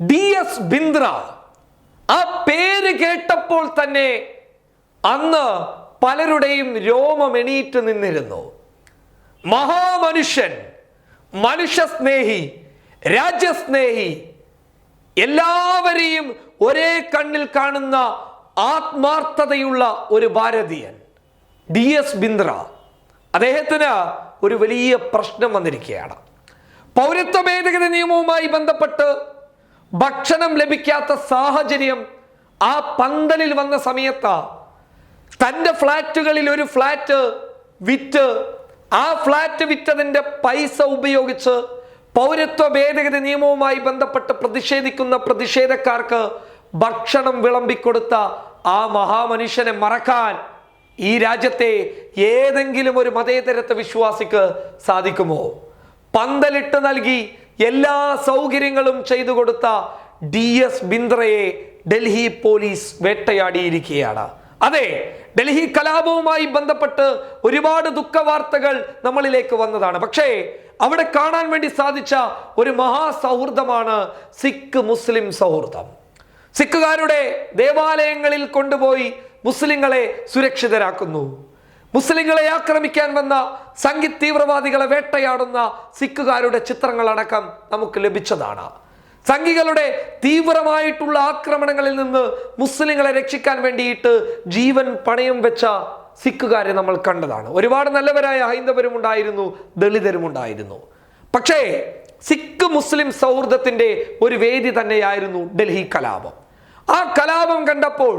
D S Bindra ആ പേര് കേട്ടപ്പോൾ തന്നെ അന്ന് പലരുടെയും രോമം എണീറ്റ് നിന്നിരുന്നു. മഹാമനുഷ്യൻ മനുഷ്യസ്നേഹി രാജ്യസ്നേഹി എല്ലാവരെയും ഒരേ കണ്ണിൽ കാണുന്ന ആത്മാർത്ഥതയുള്ള ഒരു ഭാരതീയൻ ഡി എസ് ബിന്ദ്ര അദ്ദേഹത്തിന് ഒരു വലിയ പ്രശ്നം വന്നിരിക്കുകയാണ്. പൗരത്വ ഭേദഗതി നിയമവുമായി ബന്ധപ്പെട്ട് ഭക്ഷണം ലഭിക്കാത്ത സാഹചര്യം ആ പന്തലിൽ വന്ന സമയത്ത്. തന്റെ ഫ്ലാറ്റുകളിൽ ഒരു ഫ്ലാറ്റ് വിറ്റ് ആ ഫ്ലാറ്റ് വിറ്റതിന്റെ പൈസ ഉപയോഗിച്ച് പൗരത്വ ഭേദഗതി നിയമവുമായി ബന്ധപ്പെട്ട് പ്രതിഷേധിക്കുന്ന പ്രതിഷേധക്കാർക്ക് ഭക്ഷണം വിളമ്പിക്കൊടുത്ത ആ മഹാമനുഷ്യനെ മറക്കാൻ ഈ രാജ്യത്തെ ഏതെങ്കിലും ഒരു മതേതരത്വ വിശ്വാസിക്ക് സാധിക്കുമോ? പന്തലിട്ട് നൽകി എല്ലാ സൗകര്യങ്ങളും ചെയ്തു കൊടുത്ത ഡി എസ് ബിന്ദ്രയെ ഡൽഹി പോലീസ് വേട്ടയാടിയിരിക്കുകയാണ്. അതെ ഡൽഹി കലാപവുമായി ബന്ധപ്പെട്ട് ഒരുപാട് ദുഃഖവാർത്തകൾ നമ്മളിലേക്ക് വന്നതാണ്. പക്ഷേ അവിടെ കാണാൻ വേണ്ടി സാധിച്ച ഒരു മഹാസൗഹൃദമാണ് സിഖ് മുസ്ലിം സൗഹൃദം. സിഖുകാരുടെ ദേവാലയങ്ങളിൽ കൊണ്ടുപോയി മുസ്ലിങ്ങളെ സുരക്ഷിതരാക്കുന്നു. മുസ്ലിങ്ങളെ ആക്രമിക്കാൻ വന്ന സംഗീത് തീവ്രവാദികളെ വേട്ടയാടുന്ന സിഖുകാരുടെ ചിത്രങ്ങളടക്കം നമുക്ക് ലഭിച്ചതാണ്. സംഘികളുടെ തീവ്രമായിട്ടുള്ള ആക്രമണങ്ങളിൽ നിന്ന് മുസ്ലിങ്ങളെ രക്ഷിക്കാൻ വേണ്ടിയിട്ട് ജീവൻ പണയം വെച്ച സിഖുകാരെ നമ്മൾ കണ്ടതാണ്. ഒരുപാട് നല്ലവരായ ഹൈന്ദവരും ഉണ്ടായിരുന്നു ദളിതരും ഉണ്ടായിരുന്നു. പക്ഷേ സിഖ് മുസ്ലിം സൗഹൃദത്തിന്റെ ഒരു വേദി തന്നെയായിരുന്നു ഡൽഹി കലാപം. ആ കലാപം കണ്ടപ്പോൾ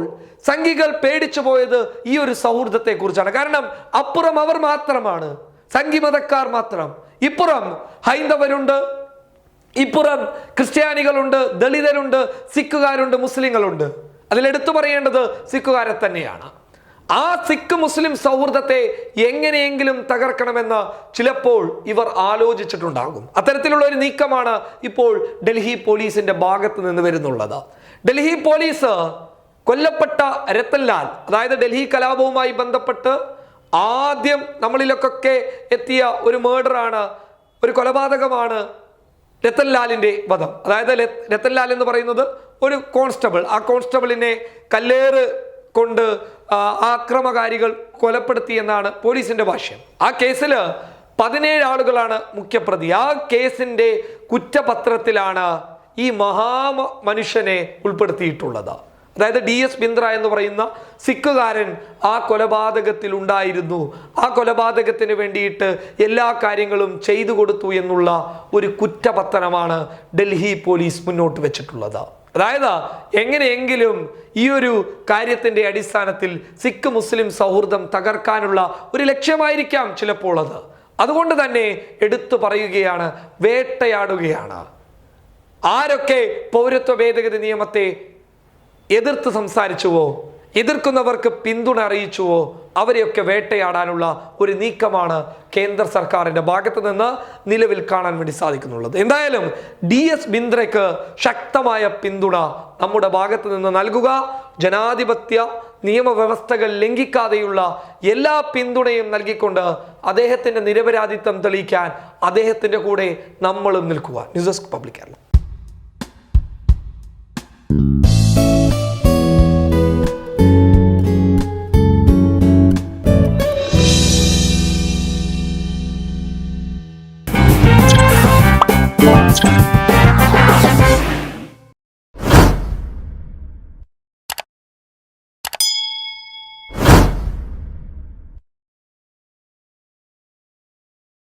സംഘികൾ പേടിച്ചു പോയത് ഈ ഒരു സൗഹൃദത്തെക്കുറിച്ചാണ്. കാരണം അപ്പുറം അവർ മാത്രമാണ് സംഘിമതക്കാർ മാത്രം. ഇപ്പുറം ഹൈന്ദവരുണ്ട് ഇപ്പുറം ക്രിസ്ത്യാനികളുണ്ട് ദളിതരുണ്ട് സിഖുകാരുണ്ട് മുസ്ലിങ്ങളുണ്ട്. അതിലെടുത്തു പറയേണ്ടത് സിഖുകാരെ തന്നെയാണ്. ആ സിഖ് മുസ്ലിം സൗഹൃദത്തെ എങ്ങനെയെങ്കിലും തകർക്കണമെന്ന് ചിലപ്പോൾ ഇവർ ആലോചിച്ചിട്ടുണ്ടാകും. അത്തരത്തിലുള്ള ഒരു നീക്കമാണ് ഇപ്പോൾ ഡൽഹി പോലീസിന്റെ ഭാഗത്ത് നിന്ന് വരുന്നുള്ളത്. ഡൽഹി പോലീസ് കൊല്ലപ്പെട്ട രത്തൻലാൽ അതായത് ഡൽഹി കലാപവുമായി ബന്ധപ്പെട്ട് ആദ്യം നമ്മളിലൊക്കെ എത്തിയ ഒരു മേർഡറാണ് ഒരു കൊലപാതകമാണ് രത്തൻലാലിന്റെ വധം. അതായത് രത്തൻലാൽ എന്ന് പറയുന്നത് ഒരു കോൺസ്റ്റബിൾ. ആ കോൺസ്റ്റബിളിനെ കല്ലേറ് കൊണ്ട് ആക്രമകാരികൾ കൊലപ്പെടുത്തി എന്നാണ് പോലീസിന്റെ ഭാഷ്യം. ആ കേസിൽ പതിനേഴ് ആളുകളാണ് മുഖ്യപ്രതി. ആ കേസിന്റെ കുറ്റപത്രത്തിലാണ് ഈ മഹാ മനുഷ്യനെ ഉൾപ്പെടുത്തിയിട്ടുള്ളത്. അതായത് ഡി എസ് ബിന്ദ്ര എന്ന് പറയുന്ന സിഖുകാരൻ ആ കൊലപാതകത്തിൽ ഉണ്ടായിരുന്നു. ആ കൊലപാതകത്തിന് വേണ്ടിയിട്ട് എല്ലാ കാര്യങ്ങളും ചെയ്തു കൊടുത്തു എന്നുള്ള ഒരു കുറ്റപത്തനമാണ് ഡൽഹി പോലീസ് മുന്നോട്ട് വെച്ചിട്ടുള്ളത്. അതായത് എങ്ങനെയെങ്കിലും ഈ ഒരു കാര്യത്തിന്റെ അടിസ്ഥാനത്തിൽ സിഖ് മുസ്ലിം സൗഹൃദം തകർക്കാനുള്ള ഒരു ലക്ഷ്യമായിരിക്കാം ചിലപ്പോൾ അത് അതുകൊണ്ട് തന്നെ എടുത്തു പറയുകയാണ് വേട്ടയാടുകയാണ്. ആരൊക്കെ പൗരത്വ ഭേദഗതി നിയമത്തെ എതിർത്ത് സംസാരിച്ചുവോ എതിർക്കുന്നവർക്ക് പിന്തുണ അറിയിച്ചുവോ അവരെയൊക്കെ വേട്ടയാടാനുള്ള ഒരു നീക്കമാണ് കേന്ദ്ര സർക്കാരിന്റെ ഭാഗത്ത് നിന്ന് നിലവിൽ കാണാൻ വേണ്ടി സാധിക്കുന്നുള്ളത്. എന്തായാലും ഡി എസ് ബിന്ദ്രയ്ക്ക് ശക്തമായ പിന്തുണ നമ്മുടെ ഭാഗത്ത് നിന്ന് നൽകുക ജനാധിപത്യ നിയമവ്യവസ്ഥകൾ ലംഘിക്കാതെയുള്ള എല്ലാ പിന്തുണയും നൽകിക്കൊണ്ട് അദ്ദേഹത്തിന്റെ നിരപരാധിത്വം തെളിയിക്കാൻ അദ്ദേഹത്തിന്റെ കൂടെ നമ്മളും നിൽക്കുക news desk public Kerala. Transcribe.